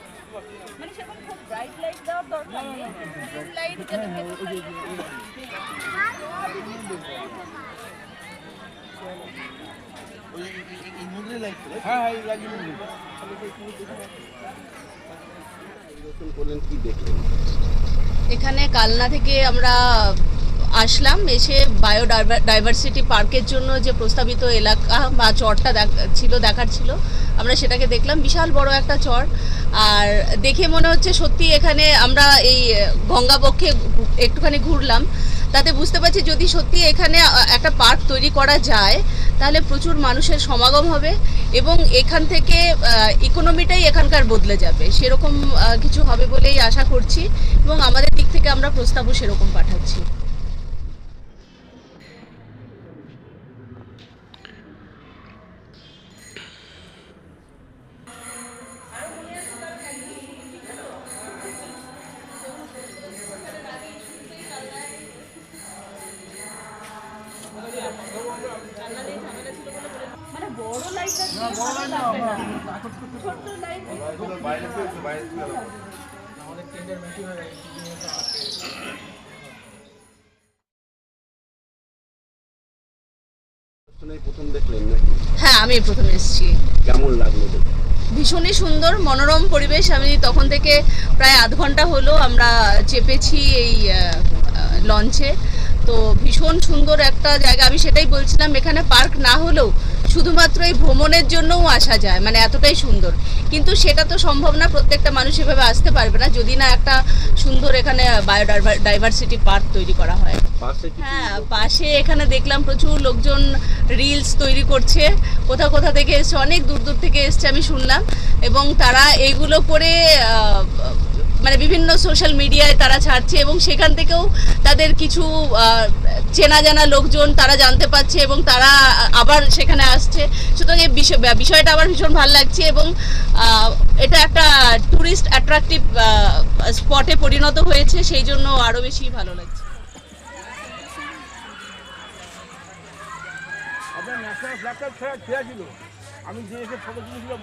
मैंने खूब bright light दा और डॉट लाइट लाइट এখানে কালনা থেকে আমরা আসলাম, এসে বায়ো ডাইভার্সিটি পার্কের জন্য যে প্রস্তাবিত এলাকা বা চরটা ছিল, দেখার ছিল, আমরা সেটাকে দেখলাম। বিশাল বড় একটা চর। আর দেখে মনে হচ্ছে সত্যি এখানে আমরা এই গঙ্গাবক্ষে একটুখানি ঘুরলাম। তাতে বুঝতে পারছি যদি সত্যি এখানে একটা পার্ক তৈরি করা যায়, তাহলে প্রচুর মানুষের সমাগম হবে এবং এখান থেকে ইকোনমিটাই এখানকার বদলে যাবে। সেরকম কিছু হবে বলেই আশা করছি এবং আমাদের দিক থেকে আমরা প্রস্তাবও সেরকম পাঠাচ্ছি। বড় লাইটটা ছোট্ট লাইট বাইরে বাইরে আমাদের টেন্ডার হয়ে গেছে হ্যাঁ আমি প্রথম এসেছি। কেমন লাগল ভীষণই সুন্দর মনোরম পরিবেশ। আমি তখন থেকে প্রায় আধ ঘণ্টা হলো আমরা চেপেছি এই লঞ্চে তো ভীষণ সুন্দর একটা জায়গা। আমি সেটাই বলছিলাম এখানে পার্ক না হলেও শুধুমাত্র এই ভ্রমণের জন্যও আসা যায় মানে এতটাই সুন্দর। কিন্তু সেটা তো সম্ভব না প্রত্যেকটা মানুষ এভাবে আসতে পারবে না যদি না একটা সুন্দর এখানে বায়োডাইভার্সিটি পার্ক তৈরি করা হয়। হ্যাঁ পাশে এখানে দেখলাম প্রচুর লোকজন রিলস তৈরি করছে কোথাও কোথা থেকে এসছে অনেক দূর দূর থেকে এসছে আমি শুনলাম। এবং তারা এইগুলো করে মানে বিভিন্ন সোশ্যাল মিডিয়ায় তারা ছাড়ছে এবং সেখান থেকেও তাদের কিছু চেনা জানা লোকজন তারা জানতে পারছে এবং তারা আবার সেখানে আসছে। সুতরাং এই বিষয়- বিষয়টা আমার ভীষণ ভালো লাগছে এবং এটা একটা ট্যুরিস্ট অ্যাট্রাকটিভ স্পটে পরিণত হয়েছে, সেই জন্য আরও বেশি ভালো লাগছে। আমি যে এসে ফটো তুলেছিলাম